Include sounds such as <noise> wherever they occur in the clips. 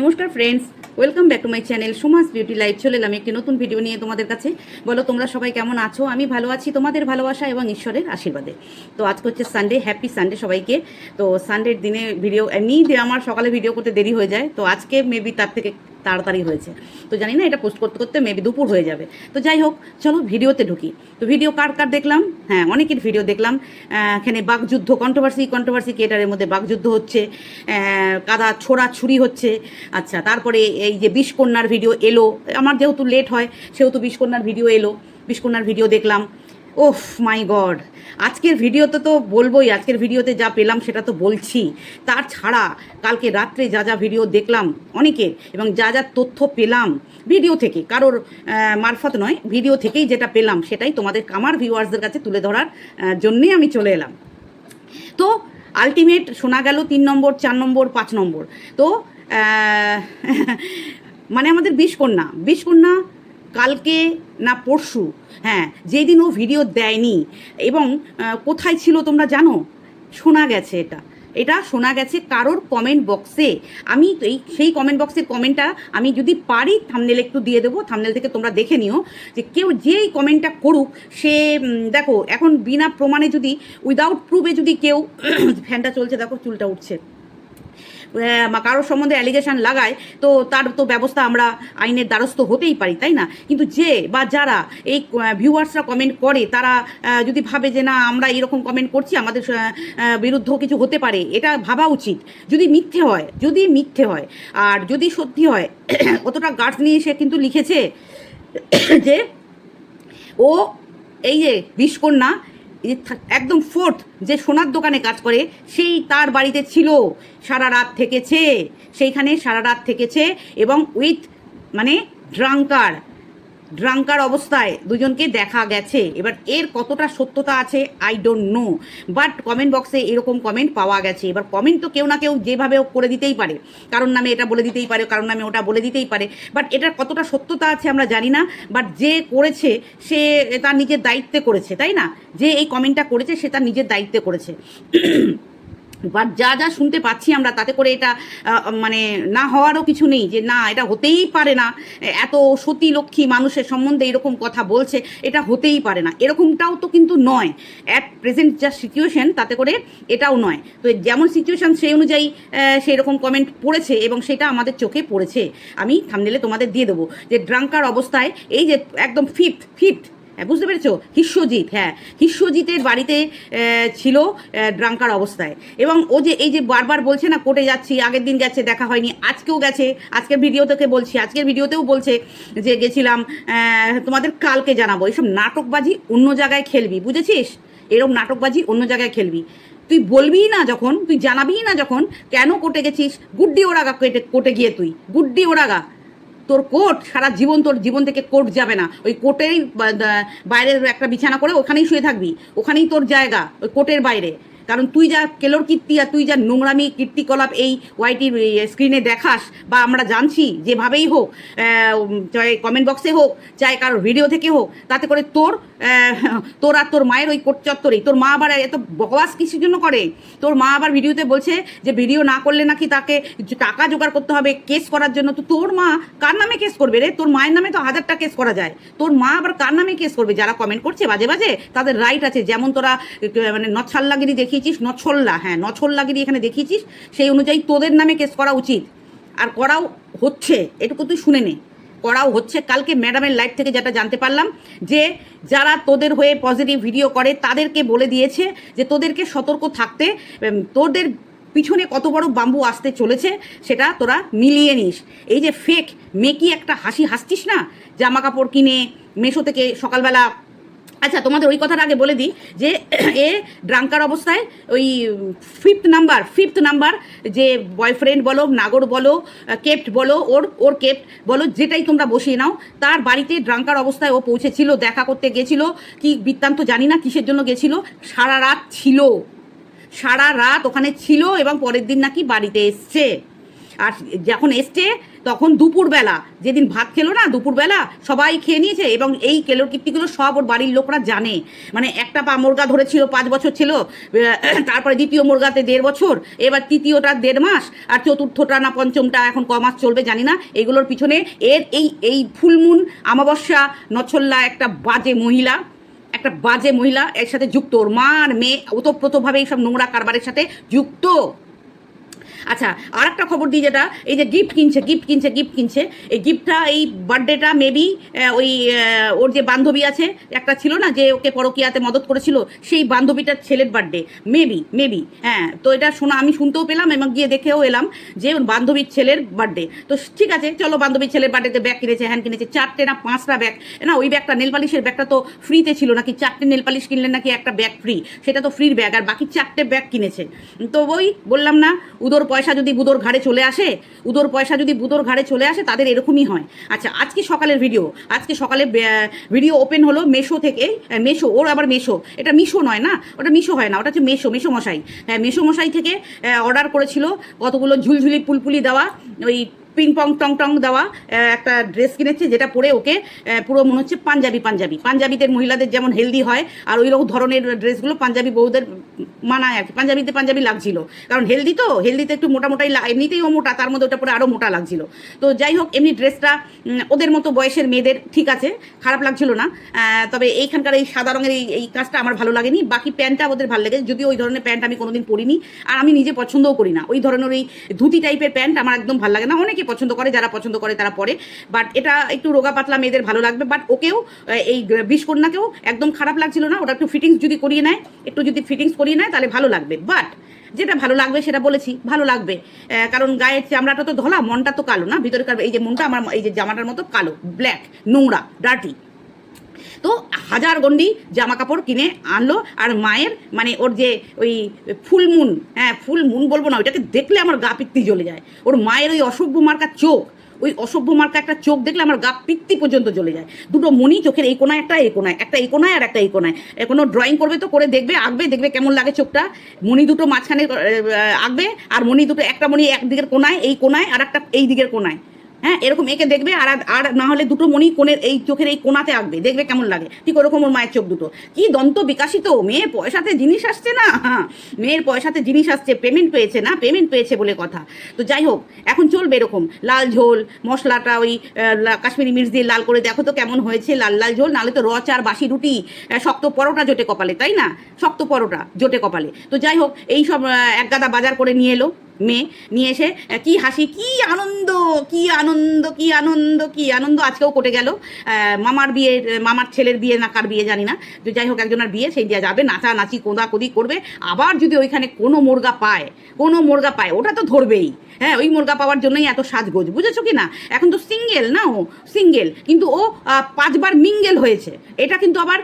নমস্কার friends welcome back to my channel Suma's beauty life চলে এলাম একটি নতুন ভিডিও নিয়ে তোমাদের কাছে। বলো, তোমরা সবাই কেমন আছো? আমি ভালো আছি, তোমাদের ভালোবাসা এবং ঈশ্বরের আশীর্বাদে। তো আজকে হচ্ছে সানডে হ্যাপি সানডে সবাইকে। তো সানডের দিনে ভিডিও এমনিই আমার সকালে ভিডিও করতে দেরি হয়ে যায়, তো আজকে মেবি তার থেকে তাড়াতাড়ি হয়েছে। তো জানি না এটা পোস্ট করতে করতে মেবি দুপুর হয়ে যাবে। তো যাই হোক, চলো ভিডিওতে ঢুকি। তো ভিডিও কার কার দেখলাম? হ্যাঁ অনেকের ভিডিও দেখলাম। এখানে বাগযুদ্ধ কন্ট্রোভার্সি কন্ট্রোভার্সি কেটারের মধ্যে বাগযুদ্ধ হচ্ছে। কাদা ছোড়া ছুরি হচ্ছে। আচ্ছা তারপরে এই যে বিষকন্যার ভিডিও এলো। আমার যেহেতু লেট হয়, সেহেতু বিষকন্যার ভিডিও এলো। বিষকন্যার ভিডিও দেখলাম। ওফ মাই গড আজকের ভিডিওতে তো বলবোই, আজকের ভিডিওতে যা পেলাম সেটা তো বলছি। তার ছাড়া কালকে রাত্রে যা যা ভিডিও দেখলাম অনেকের, এবং যা যা তথ্য পেলাম, ভিডিও থেকে, কারোর মারফত নয়, ভিডিও থেকেই যেটা পেলাম, সেটাই তোমাদের, আমার ভিউয়ার্সদের কাছে তুলে ধরার জন্যেই আমি চলে এলাম। তো আলটিমেট শোনা গেল তিন নম্বর, চার নম্বর, পাঁচ নম্বর। তো <laughs> মানে আমাদের বিষকন্যা বিষকন্যা কালকে না পরশু হ্যাঁ যেদিন ও ভিডিও দেয়নি। এবং কোথায় ছিল তোমরা জানো? শোনা গেছে এটা। এটা শোনা গেছে কারোর কমেন্ট বক্সে আমি এই, সেই কমেন্ট বক্সের কমেন্টটা আমি যদি পারি থামনেল একটু দিয়ে দেবো। থামনেল থেকে তোমরা দেখে নিও যে কেউ যেই কমেন্টটা করুক, সে দেখো, এখন বিনা প্রমাণে যদি উইদাউট প্রুফে যদি কেউ <clears throat> ফ্যানটা চলছে, দেখো, চুলটা উঠছে। কারোর সম্বন্ধে অ্যালিগেশন লাগায়, তো তার তো ব্যবস্থা আমরা আইনের দ্বারস্থ হতেই পারি, তাই না? কিন্তু যে বা যারা এই ভিউয়ার্সরা কমেন্ট করে, তারা যদি ভাবে যে না, আমরা এরকম কমেন্ট করছি, আমাদের বিরুদ্ধেও কিছু হতে পারে, এটা ভাবা উচিত। যদি মিথ্যে হয়, যদি মিথ্যে হয়, আর যদি সত্যি হয়, <coughs> অতটা গার্ডস নিয়ে সে কিন্তু লিখেছে <coughs> যে, ও এই যে, বিষকন্যা একদম ফোর্থ যে সোনার দোকানে কাজ করে, সেই তার বাড়িতে ছিল। সারা রাত থেকেছে, সেইখানে সারা রাত থেকেছে এবং উইথ মানে ড্রাঙ্কার। ড্রাঙ্কার অবস্থায় দুজনকে দেখা গেছে। এবার এর কতটা সত্যতা আছে I don't know but comment বক্সে এরকম কমেন্ট পাওয়া গেছে। এবার কমেন্ট তো কেউ না কেউ যেভাবে করে দিতেই পারে। কারণ নামে এটা বলে দিতেই পারে কারণ নামে ওটা বলে দিতেই পারে। বাট এটার কতটা সত্যতা আছে আমরা জানি না। বাট যে করেছে, সে তার নিজের দায়িত্বে করেছে, তাই না? যে এই কমেন্টটা করেছে, সে তার নিজের দায়িত্বে করেছে। বাট যা যা শুনতে পাচ্ছি আমরা, তাতে করে এটা মানে না হওয়ারও কিছু নেই যে না, এটা হতেই পারে না। এত সতী লক্ষ্মী মানুষের সম্বন্ধে এরকম কথা বলছে, এটা হতেই পারে না। এরকমটাও তো কিন্তু নয়। অ্যাট প্রেজেন্ট যা সিচুয়েশন তাতে করে এটাও নয়। তো যেমন সিচুয়েশন সেই অনুযায়ী সেই রকম কমেন্ট পড়েছে এবং সেটা আমাদের চোখে পড়েছে। আমি থামনেলে তোমাদের দিয়ে দেবো যে ড্রাঙ্কার অবস্থায় এই যে একদম ফিফথ হ্যাঁ বুঝতে পেরেছ? হিস্যজিৎ হ্যাঁ। হিস্যজিতের বাড়িতে ছিল ড্রাঙ্কার অবস্থায়। এবং ও যে, এই যে বারবার বলছে না, কোর্টে যাচ্ছি, আগের দিন গেছে, দেখা হয়নি, আজকেও গেছে, আজকের ভিডিও থেকে বলছি, আজকের ভিডিওতেও বলছে যে, গেছিলাম তোমাদের কালকে জানাব। এইসব নাটকবাজি অন্য জায়গায় খেলবি, বুঝেছিস? এরকম নাটকবাজি অন্য জায়গায় খেলবি। তুই বলবিই না যখন, তুই জানাবিই না যখন, কেন কোর্টে গেছিস? গুড্ডি ওরাগা কেটে কোর্টে গিয়ে তুই, গুড্ডি ওরাগা। তোর কোট সারা জীবন তোর জীবন থেকে কোর্ট যাবে না। ওই কোর্টেই বাইরের একটা বিছানা করে ওখানেই শুয়ে থাকবি। ওখানেই তোর জায়গা, ওই কোর্টের বাইরে। কারণ তুই যা কেলোর কীর্তি আর তুই যা নোংরামি, কীর্তিকলাপ এই ওয়াইটির স্ক্রিনে দেখাস বা আমরা জানছি, যেভাবেই হোক চাहे কমেন্ট বক্সে হোক, চাই কারোর ভিডিও থেকে হোক, তাতে করে তোর তোর আর তোর মায়ের ওই কোট চত্বরেই। তোর মা আবার এত বকবাস কিসের জন্য করে? তোর মা আবার ভিডিওতে বলছে যে ভিডিও না করলে নাকি তাকে টাকা জোগাড় করতে হবে কেস করার জন্য। তো তোর মা কার নামে কেস করবে রে? তোর মায়ের নামে তো হাজারটা কেস করা যায়। তোর মা আবার কার নামে কেস করবে? যারা কমেন্ট করছে বাজে বাজে, তাদের রাইট আছে। যেমন তোরা মানে নছাল্লাগিরি দেখিয়েছিস? নছল্লা হ্যাঁ নছল্লাগিরি এখানে দেখিয়েছিস, সেই অনুযায়ী তোদের নামে কেস করা উচিত। আর করাও হচ্ছে, এটুকু তুই শুনে নে। করাও হচ্ছে। কালকে ম্যাডামের লাইভ থেকে যেটা জানতে পারলাম, যে যারা তোদের হয়ে পজিটিভ ভিডিও করে, তাদেরকে বলে দিয়েছে যে তোদেরকে সতর্ক থাকতে তোদের পিছনে কত বড় বাম্বু আসতে চলেছে, সেটা তোরা মিলিয়ে নিস। এই যে ফেক মেকি একটা হাসি, হাসছিস না? জামা কাপড় কিনে মেশো থেকে সকালবেলা আচ্ছা তোমাদের ওই কথাটা আগে বলে দিই যে <clears throat> এ ড্রাঙ্কার অবস্থায় ওই ফিফথ নাম্বার ফিফথ নাম্বার যে বয়ফ্রেন্ড বলো, নাগর বলো কেপ্ট বলো, ওর ওর কেপ্ট বলো, যেটাই তোমরা বসিয়ে নাও, তার বাড়িতে ড্রাঙ্কার অবস্থায় ও পৌঁছেছিল, দেখা করতে গেছিল, কি বৃত্তান্ত জানি না, কিসের জন্য গেছিল, সারা রাত ছিল। সারা রাত ওখানে ছিল এবং পরের দিন নাকি বাড়িতে এসছে। আর যখন এসছে তখন দুপুরবেলা, যেদিন ভাত খেলো না, দুপুরবেলা সবাই খেয়ে নিয়েছে এবং এই কেলোর কীর্তিগুলো সব ওর বাড়ির লোকরা জানে। মানে একটা পা মুরগা ধরেছিল, পাঁচ বছর ছিল <clears throat> তারপরে দ্বিতীয় মুরগাতে দেড় বছর, এবার তৃতীয়টা দেড় মাস, আর চতুর্থটা না পঞ্চমটা এখন ক মাস চলবে জানি না, এগুলোর পিছনে এর এই এই ফুলমুন আমাবস্যা নছল্লা একটা বাজে মহিলা, একটা বাজে মহিলা, এর সাথে যুক্ত। ওর আর মেয়ে ওতপ্রোতভাবে এইসব নোংরা কারবারের সাথে যুক্ত। আচ্ছা আর একটা খবর দিই যেটা, এই যে গিফট কিনছে গিফট কিনছে গিফট কিনছে, এই গিফটটা এই বার্থডেটা মেবি ওই ওর যে বান্ধবী আছে, একটা ছিল না যে ওকে পরকিয়াতে মদত করেছিল, সেই বান্ধবীটার ছেলের বার্থডে মেবি মেবি হ্যাঁ তো এটা শোনা, আমি শুনতেও পেলাম, এবং গিয়ে দেখেও এলাম যে ওর বান্ধবীর ছেলের বার্থডে তো ঠিক আছে, চলো বান্ধবীর ছেলের বার্থডেতে ব্যাগ কিনেছে হ্যান কিনেছে, চারটে না পাঁচটা ব্যাগ না, ওই ব্যাগটা নেল পালিশের ব্যাগটা তো ফ্রিতে ছিল নাকি, চারটে নেল পালিশ কিনলে নাকি একটা ব্যাগ ফ্রি সেটা তো ফ্রির ব্যাগ আর বাকি চারটে ব্যাগ কিনেছে, তো ওই বললাম না, উদোর পয়সা যদি বুদোর ঘাড়ে চলে আসে, উদোর পয়সা যদি বুদোর ঘাড়ে চলে আসে, তাদের এরকমই হয়। আচ্ছা আজকে সকালের ভিডিও আজকে সকালে ভিডিও ওপেন হলো মেশো থেকে মেশো ওর আবার মেশো এটা মিশো নয় না? ওটা মিশো হয় না, ওটা হচ্ছে মেশো মেশো মশাই। হ্যাঁ মেশো মশাই থেকে অর্ডার করেছিল কতগুলো ঝুলঝুলি পুলপুলি দেওয়া, ওই পিং পং টং টং দেওয়া একটা ড্রেস কিনেছে যেটা পরে ওকে পুরো মনে হচ্ছে পাঞ্জাবি পাঞ্জাবি। পাঞ্জাবিদের মহিলাদের যেমন হেলদি হয়, আর ওই রকম ধরনের ড্রেসগুলো পাঞ্জাবি বউদের মানায় আর কি। পাঞ্জাবিতে পাঞ্জাবি লাগছিল। কারণ হেলদি তো হেলদিতে একটু মোটা মোটাই এমনিতেই ও মোটা, তার মধ্যে ওটা পরে আরও মোটা লাগছিল। তো যাই হোক, এমনি ড্রেসটা ওদের মতো বয়সের মেয়েদের ঠিক আছে, খারাপ লাগছিল না। তবে এইখানকার এই সাদা রঙের এই এই কাজটা আমার ভালো লাগেনি। বাকি প্যান্টটা ওদের ভালো লেগেছে। যদিও ওই ধরনের প্যান্ট আমি কোনোদিন পরিনি, আর আমি নিজে পছন্দও করি না। ওই ধরনের ওই ধুতি টাইপের প্যান্ট আমার একদম ভালো লাগে না। অনেকে পছন্দ করে, যারা পছন্দ করে তারা পরে। বাট এটা একটু রোগা পাতলা মেয়েদের ভালো লাগবে। বাট ওকেও এই বিষকন্যাকেও একদম খারাপ লাগছিল না। ওটা একটু ফিটিংস যদি করিয়ে নেয়, একটু যদি ফিটিংস করিয়ে নেয়, তাহলে ভালো লাগবে। বাট যেটা ভালো লাগবে সেটা বলেছি, ভালো লাগবে। কারণ গায়ের চামড়াটা তো ধলা, মনটা তো কালো না। ভিতরে এই যে মনটা, আমার এই যে জামাটার মতো কালো ব্ল্যাক নোংরা ডার্টি তো হাজার গন্ডি জামা কাপড় কিনে আনলো আর মায়ের মানে ওর যে ওই ফুলমুন হ্যাঁ ফুলমুন বলব না, ওইটাকে দেখলে আমার গা পিত্তি জ্বলে যায়। ওর মায়ের ওই অসভ্য মার্কা চোখ, ওই অসভ্য মার্কা একটা চোখ দেখলে আমার গা পিত্তি পর্যন্ত জ্বলে যায়। দুটো মনি চোখের এই কোনায়, একটা এই কোনায়, একটা এই কোনায় আর একটা এই কোনায়। কোনো ড্রয়িং করবে তো, করে দেখবে, আঁকবে, দেখবে কেমন লাগে চোখটা। মনি দুটো মাঝখানে আঁকবে, আর মনি দুটো একটা মনি একদিকের কোনায়, এই কোনায় আর একটা এই দিকের কোনায়। হ্যাঁ এরকম একে দেখবে আর আর না হলে দুটো মণি কোণের এই চোখের এই কোনাতে আঁকবে, দেখবে কেমন লাগে। ঠিক ওরকম ওর মায়ের চোখ দুটো। কি দন্ত বিকাশিত, মেয়ের পয়সাতে জিনিস আসছে না? হ্যাঁ <laughs> মেয়ের পয়সাতে জিনিস আসছে পেমেন্ট পেয়েছে না? পেমেন্ট পেয়েছে বলে কথা। তো যাই হোক, এখন চলবে এরকম। লাল ঝোল, মশলাটা ওই কাশ্মীরি মির্চ দিয়ে লাল করে দেখো তো কেমন হয়েছে। লাল লাল ঝোল, নাহলে তো রচ আর বাসি রুটি শক্ত পরোটা জোটে কপালে, তাই না? শক্ত পরোটা জোটে কপালে। তো যাই হোক, এই সব এক গাদা বাজার করে নিয়ে এলো। মেয়ে নিয়ে এসে কি হাসি, কি আনন্দ কি আনন্দ কি আনন্দ কি আনন্দ, আজকেও কোটে গেল। মামার বিয়ে মামার ছেলের বিয়ে না, কার বিয়ে জানি না। তো যাই হোক, একজনের বিয়ে, সেই দিয়ে যাবে নাচা নাচি কোদা কোদি করবে। আবার যদি ওইখানে কোনো মুরগা পায়, কোনো মুরগা পায়, ওটা তো ধরবেই। হ্যাঁ ওই মুরগা পাওয়ার জন্যই এত সাজগোজ, বুঝেছ কি না? এখন তো সিঙ্গেল না ও? সিঙ্গেল। কিন্তু ও পাঁচবার মিঙ্গেল হয়েছে। এটা কিন্তু আবার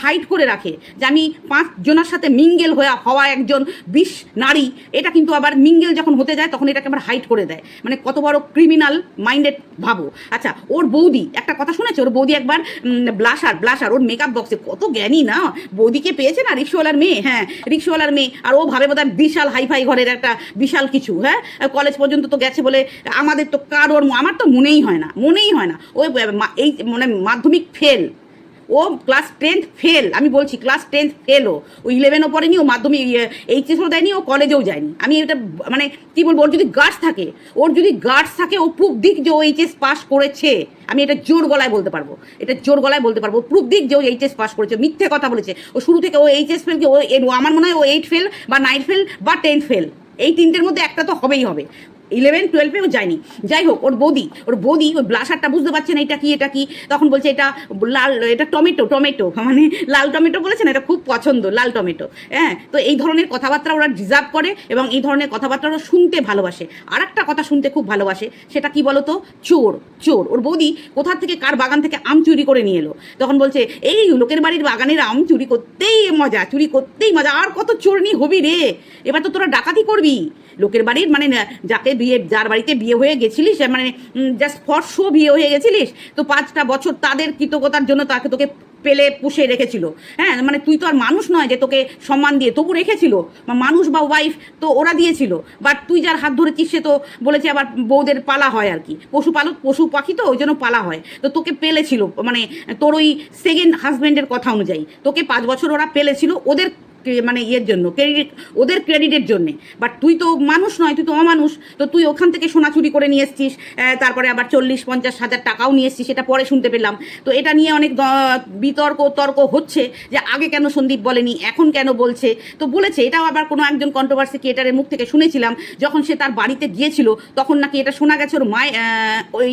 হাইট করে রাখে। যে আমি পাঁচ জনের সাথে মিঙ্গেল হয়ে, হওয়া একজন বিষ নারী, এটা কিন্তু আবার মিঙ্গেল যখন হতে যায়, তখন এটাকে আবার হাইট করে দেয়। মানে কত বড় ক্রিমিনাল মাইন্ডেড ভাবো। আচ্ছা ওর বৌদি, একটা কথা শুনেছে? ওর বৌদি একবার ব্লাশার ব্লাশার ওর মেকআপ বক্সে কত জ্ঞানী না? বৌদিকে পেয়েছে না রিক্সাওয়ালার মেয়ে? হ্যাঁ রিক্সাওয়ালার মেয়ে। আর ও ভাবে বোধহয় বিশাল হাইফাই ঘরের একটা বিশাল কিছু হ্যাঁ? কলেজ পর্যন্ত তো গেছে বলে আমাদের তো কারোর আমার তো মনেই হয় না, মনেই হয় না। ওই এই মানে মাধ্যমিক ফেল ও ক্লাস টেন্থ ফেল আমি বলছি ক্লাস টেন্থ ফেল ও। ইলেভেনও পড়েনি, ও মাধ্যমিক এইচএসও দেয়নি, ও কলেজেও যায়নি। আমি এটা মানে কি বলব, ওর যদি গার্ডস থাকে, ওর যদি গার্ডস থাকে, ও প্রুফ দিক যে ও এইচএস পাস করেছে। আমি এটা জোর গলায় বলতে পারব, এটা জোর গলায় বলতে পারব। প্রুফ দিক যে ও এইচএস পাস করেছে মিথ্যে কথা বলেছে। ও শুরু থেকে ও এইচএস ফেল কি, ও আমার মনে হয় ও এইট ফেল বা নাইন ফেল বা টেন্থ ফেল এই তিনটের মধ্যে একটা তো হবেই হবে। ইলেভেন টুয়েলভেও যায়নি। যাই হোক, ওর বৌদি ওর বৌদি ওই ব্লাশারটা বুঝতে পারছে না এটা কি এটা কি। তখন বলছে এটা লাল, এটা টমেটো টমেটো। <laughs> মানে লাল টমেটো বলেছে না, এটা খুব পছন্দ, লাল টমেটো। হ্যাঁ তো এই ধরনের কথাবার্তা ওরা ডিজার্ভ করে এবং এই ধরনের কথাবার্তা ওরা শুনতে ভালোবাসে। আর একটা কথা শুনতে খুব ভালোবাসে, সেটা কি বলতো? চোর চোর। ওর বৌদি কোথা থেকে, কার বাগান থেকে আম চুরি করে নিয়ে এলো? তখন বলছে, এই লোকের বাড়ির বাগানের আম চুরি করতেই মজা, চুরি করতেই মজা। আর কত চোর চোরনি হবি রে? এবার তো তোরা ডাকাতি করবি। লোকের বাড়ির মানে যাকে বিয়ে, যার বাড়িতে বিয়ে হয়ে গেছিলিস মানে জাস্ট ফর শো বিয়ে হয়ে গেছিলিস, তো পাঁচটা বছর তাদের কৃতজ্ঞতার জন্য তাকে তোকে পেলে, পুষে রেখেছিল। হ্যাঁ মানে তুই তো আর মানুষ নয় যে তোকে সম্মান দিয়ে, তবু রেখেছিল। মানুষ বা ওয়াইফ তো ওরা দিয়েছিল। বাট তুই যার হাত ধরেছিস, সে তো বলেছে আবার বউদের পালা হয় আর কি। পশু পালক পশু পাখি তো ওই জন্য পালা হয়। তো তোকে পেলেছিল মানে তোর ওই সেকেন্ড হাজব্যান্ডের কথা অনুযায়ী, তোকে পাঁচ বছর ওরা পেলেছিল, ওদের মানে ইয়ের জন্য ক্রেডিট ওদের ক্রেডিটের জন্য। বাট তুই তো মানুষ নয়, তুই তো অমানুষ, তো তুই ওখান থেকে সোনা চুরি করে নিয়ে এসছিস তারপরে আবার চল্লিশ, পঞ্চাশ হাজার টাকাও নিয়ে এসছিস, সেটা পরে শুনতে পেলাম। তো এটা নিয়ে অনেক বিতর্ক, তর্ক হচ্ছে যে আগে কেন সন্দীপ বলেনি, এখন কেন বলছে? তো বলেছে, এটাও আবার কোনো একজন কন্ট্রোভার্সি ক্রিয়েটারের মুখ থেকে শুনেছিলাম, যখন সে তার বাড়িতে গিয়েছিল, তখন নাকি এটা শোনা গেছে ওর মায়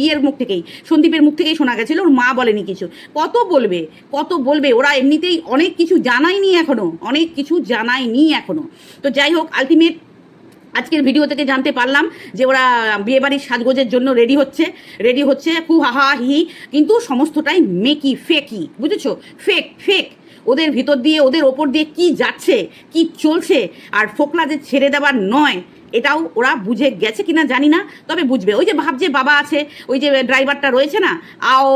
ইয়ের মুখ থেকেই, সন্দীপের মুখ থেকেই শোনা গেছিল, ওর মা বলেনি কিছু। কত বলবে কত বলবে, ওরা এমনিতেই অনেক কিছু জানায়নি এখনও, অনেক কিছু জানায়নি এখনও। তো যাই হোক আলটিমেট আজকের ভিডিও থেকে জানতে পারলাম যে ওরা বিয়েবাড়ির সাজগোজের জন্য রেডি হচ্ছে। রেডি হচ্ছে, খুব হাহা হি কিন্তু সমস্তটাই মেকি ফেকি বুঝেছ? ফেক ফেক ওদের ভিতর দিয়ে, ওদের ওপর দিয়ে কি যাচ্ছে, কি চলছে, আর ফোকলা যে ছেড়ে দেওয়ার নয় এটাও ওরা বুঝে গেছে কিনা জানি না, তবে বুঝবে। ওই যে ভাবছে বাবা আছে, ওই যে ড্রাইভারটা রয়েছে না, আও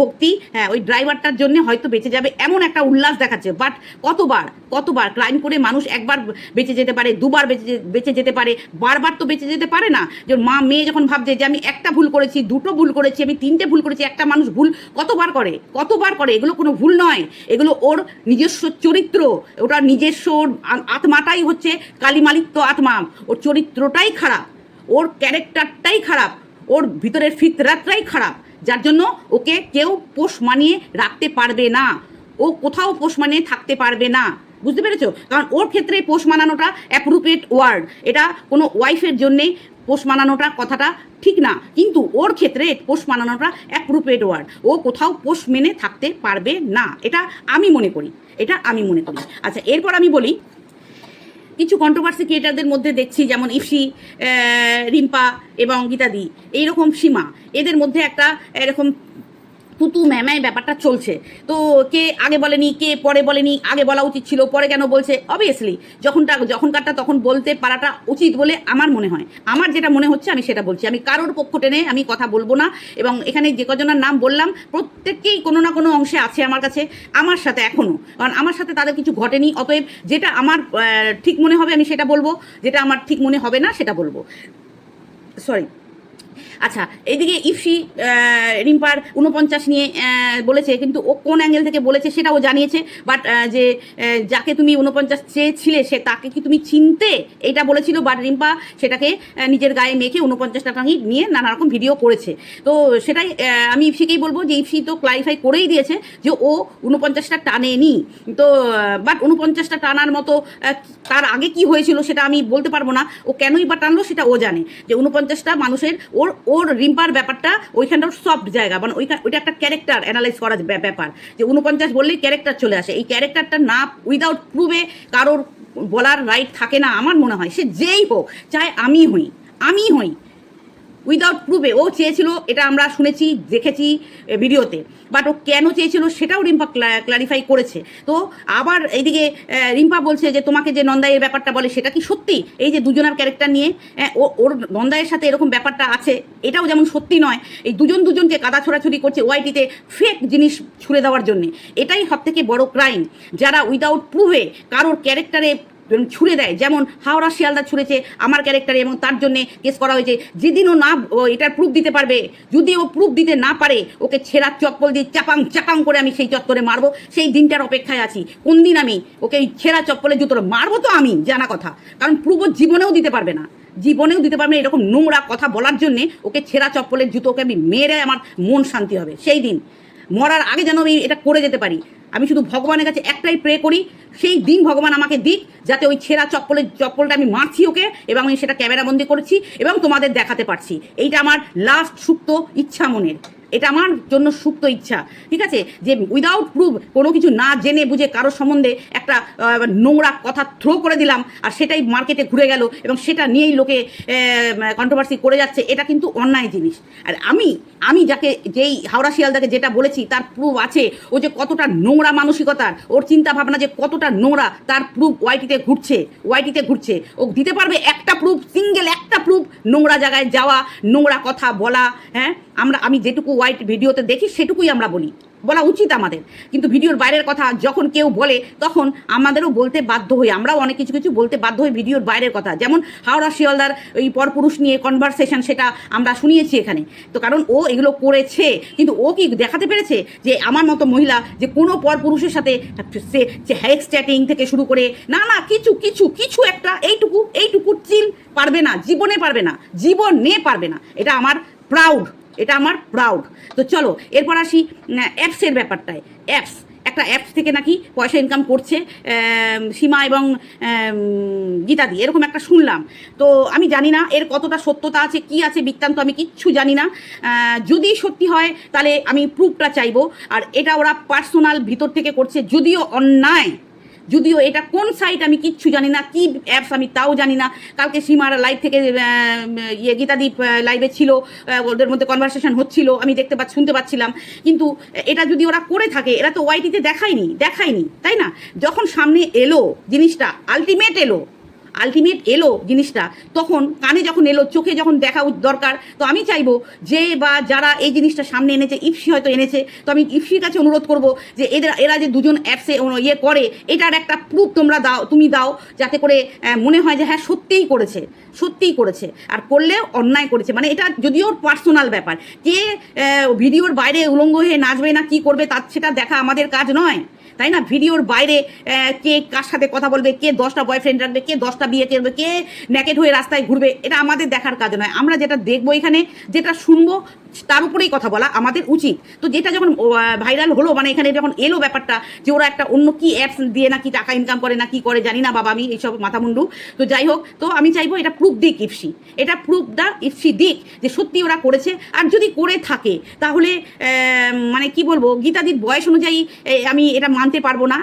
ভক্তি হ্যাঁ ওই ড্রাইভারটার জন্য হয়তো বেঁচে যাবে এমন একটা উল্লাস দেখাচ্ছে। বাট কতবার কতবার ক্রাইম করে মানুষ একবার বেঁচে যেতে পারে, দুবার বেঁচে বেঁচে যেতে পারে, বারবার তো বেঁচে যেতে পারে না? যে মা, মেয়ে যখন ভাবছে যে আমি একটা ভুল করেছি, দুটো ভুল করেছি, আমি তিনটে ভুল করেছি, একটা মানুষ ভুল কতবার করে? কতবার করে? এগুলো কোনো ভুল নয়। এগুলো ওর নিজস্ব চরিত্র, ওটা নিজস্ব আত্মাটাই হচ্ছে কালিমালিত্ব আত্মা। ওর চরিত্রটাই খারাপ, ওর ক্যারেক্টারটাই খারাপ, ওর ভিতরের ফিতরাতটাই খারাপ, যার জন্য ওকে কেউ পোষ মানিয়ে রাখতে পারবে না। ও কোথাও পোষ মানিয়ে থাকতে পারবে না। বুঝতে পেরেছ? কারণ ওর ক্ষেত্রে পোষ মানানোটা অ্যাপ্রোপ্রিয়েট ওয়ার্ড এটা কোনো ওয়াইফের জন্যে পোষ মানানোটা কথাটা ঠিক না। কিন্তু ওর ক্ষেত্রে পোষ মানানোটা অ্যাপ্রোপ্রিয়েট ওয়ার্ড ও কোথাও পোষ মেনে থাকতে পারবে না। এটা আমি মনে করি। এটা আমি মনে করি। আচ্ছা এরপর আমি বলি কিছু কন্ট্রোভার্সি ক্রিয়েটারদের মধ্যে দেখছি, যেমন ইফসি রিম্পা এবং গীতাদি। এইরকম সীমা। এদের মধ্যে একটা এরকম তুতু ম্যামায় ব্যাপারটা চলছে। তো কে আগে বলেনি, কে পরে বলেনি, আগে বলা উচিত ছিল, পরে কেন বলছে? অবভিয়াসলি যখনটা, যখনকারটা তখন বলতে পারাটা উচিত বলে আমার মনে হয়। আমার যেটা মনে হচ্ছে, আমি সেটা বলছি। আমি কারোর পক্ষ টেনে আমি কথা বলব না এবং এখানে যে কজনের নাম বললাম, প্রত্যেককেই কোনো না কোনো অংশে আছে আমার কাছে, আমার সাথে এখনও কারণ আমার সাথে তাদের কিছু ঘটেনি, অতএব যেটা আমার ঠিক মনে হবে আমি সেটা বলব, যেটা আমার ঠিক মনে হবে না সেটা বলব। সরি আচ্ছা এইদিকে ইফসি রিম্পার উনপঞ্চাশ নিয়ে বলেছে, কিন্তু ও কোন অ্যাঙ্গেল থেকে বলেছে সেটাও জানিয়েছে বাট যে যাকে তুমি উনপঞ্চাশ চেয়েছিলে, সে তাকে কি তুমি চিনতে? এটা বলেছিল বাট রিম্পা সেটাকে নিজের গায়ে মেখে উনপঞ্চাশ টাকা নিয়ে নানা রকম ভিডিও করেছে। তো সেটাই আমি ইফসিকেই বলব যে ইফসি তো ক্লারিফাই করেই দিয়েছে যে ও উনপঞ্চাশটা টানেনি। তো বাট উনপঞ্চাশটা টানার মতো তার আগে কি হয়েছিল সেটা আমি বলতে পারব না। ও কেনই বা টানলো সেটা ও জানে। যে উনপঞ্চাশটা মানুষের, ওর ওর রিম্পার ব্যাপারটা ওইখানটা সফট জায়গা। মানে ওইখান, ওইটা একটা ক্যারেক্টার অ্যানালাইজ করা ব্যা- ব্যাপার। যে উনপঞ্চাশ বললেই ক্যারেক্টার চলে আসে। এই ক্যারেক্টারটা না উইদাউট প্রুভে কারোর বলার রাইট থাকে না, আমার মনে হয়। সে যেই হোক চাই আমি হই আমি হই। উইদাউট প্রুভে ও চেয়েছিল, এটা আমরা শুনেছি, দেখেছি ভিডিওতে। বাট ও কেন চেয়েছিল সেটাও রিম্পা ক্লারিফাই করেছে। তো আবার এইদিকে রিম্পা বলছে যে, তোমাকে যে নন্দাইয়ের ব্যাপারটা বলে, সেটা কি সত্যি? এই যে দুজনের ক্যারেক্টার নিয়ে ও, ওর নন্দাইয়ের সাথে এরকম ব্যাপারটা আছে, এটাও যেমন সত্যি নয়, এই দুজন দুজনকে কাদা ছোড়াছুড়ি করছে ওয়াইটিতে ফেক জিনিস ছুড়ে দেওয়ার জন্য। এটাই সব থেকে বড় ক্রাইম যারা উইদাউট প্রুভে কারোর ক্যারেক্টারে ছুড়ে দেয়। যেমন হাওড়া শিয়ালদা ছুঁড়েছে আমার ক্যারেক্টারে এবং তার জন্যে কেস করা হয়েছে। যেদিন ও না এটার প্রুফ দিতে পারবে। যদি ও প্রুফ দিতে না পারে, ওকে ছেঁড়া চপ্পল দিয়ে চাপাং চাপাং করে আমি সেই চত্বরে মারবো। সেই দিনটার অপেক্ষায় আছি। কোন দিন আমি ওকে এই ছেঁড়া চপ্পলে জুতোরে মারবো তো আমি, জানা কথা। কারণ প্রুফ জীবনেও দিতে পারবে না। জীবনেও দিতে পারবে না এরকম নোংরা কথা বলার জন্যে ওকে ছেঁড়া চপ্পলের জুতোকে আমি মেরে আমার মন শান্তি হবে। সেই দিন। মরার আগে যেন আমি এটা করে যেতে পারি। আমি শুধু ভগবানের কাছে একটাই প্রে করি, সেই দিন ভগবান আমাকে দিক, যাতে ওই ছেঁড়া চপ্পলের চপ্পলটা আমি মারছি ওকে, এবং আমি সেটা ক্যামেরাবন্দি করেছি, এবং তোমাদের দেখাতে পারছি। এইটা আমার লাস্ট সুপ্ত ইচ্ছা মনের। এটা আমার জন্য সুপ্ত ইচ্ছা, ঠিক আছে? যে উইদাউট প্রুফ কোনো কিছু না জেনে বুঝে কারোর সম্বন্ধে একটা নোংরা কথা থ্রো করে দিলাম আর সেটাই মার্কেটে ঘুরে গেল এবং সেটা নিয়েই লোকে কন্ট্রোভার্সি করে যাচ্ছে, এটা কিন্তু অন্যায় জিনিস। আর আমি আমি যাকে, যেই হাওড়া শিয়ালদাকে যেটা বলেছি, তার প্রুফ আছে। ও যে কতটা নোংরা মানসিকতার, ওর চিন্তা ভাবনা যে কতটা নোংরা, তার প্রুফ ওয়াইটিতে ঘুরছে ওয়াইটিতে ঘুরছে। ও দিতে পারবে একটা প্রুফ সিঙ্গেল একটা প্রুফ নোংরা জায়গায় যাওয়া, নোংরা কথা বলা হ্যাঁ? আমরা, আমি যেটুকু হোয়াইট ভিডিওতে দেখি, সেটুকুই আমরা বলি। বলা উচিত আমাদের। কিন্তু ভিডিওর বাইরের কথা যখন কেউ বলে, তখন আমাদেরও বলতে বাধ্য হই। আমরাও অনেক কিছু কিছু বলতে বাধ্য হই ভিডিওর বাইরের কথা। যেমন হাওড়া শিয়ালদার ওই পরপুরুষ নিয়ে কনভারসেশন সেটা আমরা শুনিয়েছি এখানে। তো কারণ ও এগুলো করেছে, কিন্তু ও কি দেখাতে পেরেছে যে আমার মতো মহিলা যে কোনো পরপুরুষের সাথে সে হেক্স চ্যাটিং থেকে শুরু করে, না না, কিছু কিছু কিছু একটা এইটুকু এইটুকু চিল পারবে না, জীবনে পারবে না, জীবনে পারবে না। এটা আমার প্রাউড এটা আমার প্রাউড তো চলো, এরপর আসি অ্যাপসের ব্যাপারটায়। অ্যাপস একটা অ্যাপস থেকে নাকি পয়সা ইনকাম করছে সীমা এবং গীতাদি এরকম একটা শুনলাম। তো আমি জানি না এর কতটা সত্যতা আছে, কি আছে, বৃত্তান্ত আমি কিচ্ছু জানি না। যদি সত্যি হয়, তাহলে আমি প্রুফটা চাইব। আর এটা ওরা পার্সোনাল ভিতর থেকে করছে, যদিও অন্যায় যদিও এটা কোন সাইট আমি কিচ্ছু জানি না, কি অ্যাপস আমি তাও জানি না। কালকে সীমার লাইভ থেকে ইয়ে গীতাদীপ লাইভে ছিল ওদের মধ্যে কনভারসেশন হচ্ছিল, আমি দেখতে পা, শুনতে পাচ্ছিলাম। কিন্তু এটা যদি ওরা করে থাকে, এরা তো ওয়াইটিতে দেখায়নি দেখায়নি, তাই না? যখন সামনে এলো জিনিসটা আলটিমেট এলো আলটিমেট এলো জিনিসটা, তখন কানে যখন এলো, চোখে যখন দেখা দরকার, তো আমি চাইব যে বা যারা এই জিনিসটা সামনে এনেছে ইফসি হয়তো এনেছে, তো আমি ইফসির কাছে অনুরোধ করব যে এদের এরা যে দুজন অ্যাপসে ইয়ে করে, এটার একটা প্রুফ তোমরা দাও, তুমি দাও, যাতে করে মনে হয় যে হ্যাঁ সত্যিই করেছে সত্যিই করেছে। আর করলে অন্যায় করেছে। মানে এটা যদিও পার্সোনাল ব্যাপার, কে ভিডিওর বাইরে উলঙ্গ হয়ে নাচবে না, কি করবে, তার সেটা দেখা আমাদের কাজ নয়। তাই না? ভিডিওর বাইরে কে কার সাথে কথা বলবে, কে দশটা বয়ফ্রেন্ড রাখবে, কে দশটা বিয়ে করবে কে ন্যাকেট হয়ে রাস্তায় ঘুরবে, এটা আমাদের দেখার কাজ নয়। আমরা যেটা দেখব এখানে, যেটা শুনব তার উপরেই কথা বলা আমাদের উচিত। তো যেটা যখন ভাইরাল হলো মানে এখানে যখন এলো ব্যাপারটা যে ওরা একটা অন্য কি অ্যাপস দিয়ে নাকি টাকা ইনকাম করে না কি করে, জানি না বাবা, আমি এইসব মাথামুন্ডু। তো যাই হোক, তো আমি চাইব এটা প্রুফ দিক ইফসি এটা প্রুফ দা ইফসি দিক যে সত্যি ওরা করেছে। আর যদি করে থাকে, তাহলে মানে কি বলব, গীতাদির বয়স অনুযায়ী আমি এটা মানতে পারব না।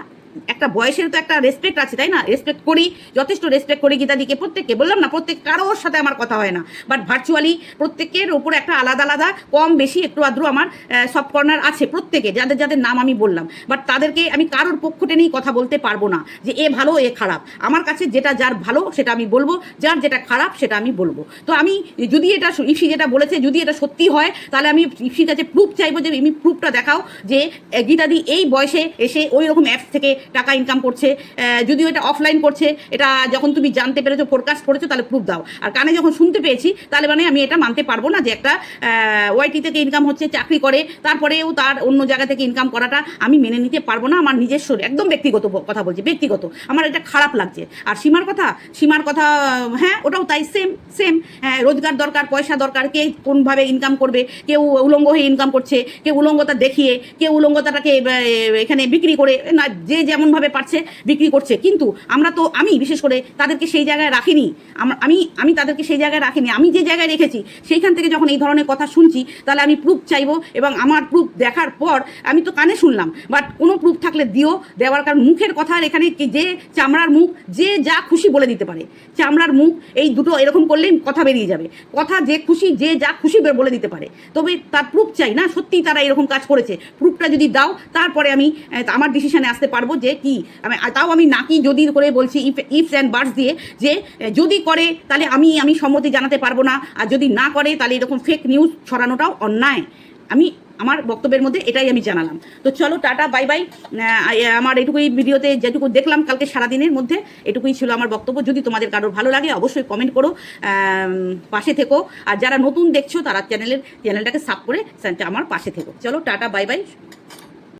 একটা বয়সের তো একটা রেসপেক্ট আছে, তাই না? রেসপেক্ট করি, যথেষ্ট রেসপেক্ট করি গীতাদিকে প্রত্যেককে। বললাম না, প্রত্যেক কারোর সাথে আমার কথা হয় না। বাট ভার্চুয়ালি প্রত্যেকের ওপরে একটা আলাদা আলাদা, কম বেশি একটু আদ্রু আমার সব কর্নার আছে প্রত্যেকে, যাদের যাদের নাম আমি বললাম। বাট তাদেরকে আমি কারোর পক্ষ টেনেই কথা বলতে পারব না, যে এ ভালো, এ খারাপ। আমার কাছে যেটা যার ভালো, সেটা আমি বলব, যার যেটা খারাপ, সেটা আমি বলব। তো আমি যদি এটা ইফসি যেটা বলেছে, যদি এটা সত্যি হয়, তাহলে আমি ইফসির কাছে প্রুফ চাইব যে, তুমি প্রুফটা দেখাও যে গীতাদি এই বয়সে এসে ওই রকম অ্যাপস থেকে টাকা ইনকাম করছে যদিও এটা অফলাইন করছে, এটা যখন তুমি জানতে পেরেছ ফোরকাস্ট করেছ, তাহলে প্রুফ দাও। আর কানে যখন শুনতে পেয়েছি, তাহলে মানে আমি এটা মানতে পারব না যে একটা ওয়াইটি থেকে ইনকাম হচ্ছে, চাকরি করে, তারপরেও তার অন্য জায়গা থেকে ইনকাম করাটা আমি মেনে নিতে পারব না, আমার নিজস্ব, একদম ব্যক্তিগত কথা বলছি, ব্যক্তিগত। আমার এটা খারাপ লাগছে। আর সীমার কথা সীমার কথা হ্যাঁ ওটাও তাই সেম সেম হ্যাঁ রোজগার দরকার, পয়সা দরকার, কে কোনভাবে ইনকাম করবে, কেউ উলঙ্গ হয়ে ইনকাম করছে, কেউ উলঙ্গতা দেখিয়ে, কেউ উলঙ্গতাটাকে এখানে বিক্রি করে, না, যে যেমনভাবে পারছে, বিক্রি করছে। কিন্তু আমরা তো, আমি বিশেষ করে তাদেরকে সেই জায়গায় রাখিনি। আম- আমি তাদেরকে সেই জায়গায় রাখিনি। আমি যে জায়গায় রেখেছি, সেইখান থেকে যখন এই ধরনের কথা শুনছি, তাহলে আমি প্রুফ চাইব এবং আমার প্রুফ দেখার পর আমি তো কানে শুনলাম। বাট কোনো প্রুফ থাকলে দিও, দেওয়ার কারণ মুখের কথা এখানে যে চামড়ার মুখ, যে যা খুশি বলে দিতে পারে। চামড়ার মুখ, এই দুটো এরকম করলেই কথা বেরিয়ে যাবে। কথা যে খুশি, যে যা খুশি বলে দিতে পারে। তবে তার প্রুফ চাই না, সত্যিই তারা এরকম কাজ করেছে। প্রুফটা যদি দাও, তারপরে আমি আমার ডিসিশনে আসতে পারব যে কি? আমি তাও আমি নাকি যদি করে বলছি ইফ ইফস অ্যান্ড বার্ডস দিয়ে যে যদি করে, তাহলে আমি আমি সম্মতি জানাতে পারব না। আর যদি না করে, তাহলে এরকম ফেক নিউজ ছড়ানোটাও অন্যায়। আমি, আমার বক্তব্যের মধ্যে এটাই আমি জানালাম। তো চলো, টাটা বাই বাই আমার এটুকুই ভিডিওতে যেটুকু দেখলাম, কালকে সারাদিনের মধ্যে এটুকুই ছিল আমার বক্তব্য। যদি তোমাদের কারোর ভালো লাগে, অবশ্যই কমেন্ট করো পাশে থেকো। আর যারা নতুন দেখছ, তারা চ্যানেলের চ্যানেলটাকে সাব করে আমার পাশে থেকো। চলো, টাটা বাই বাই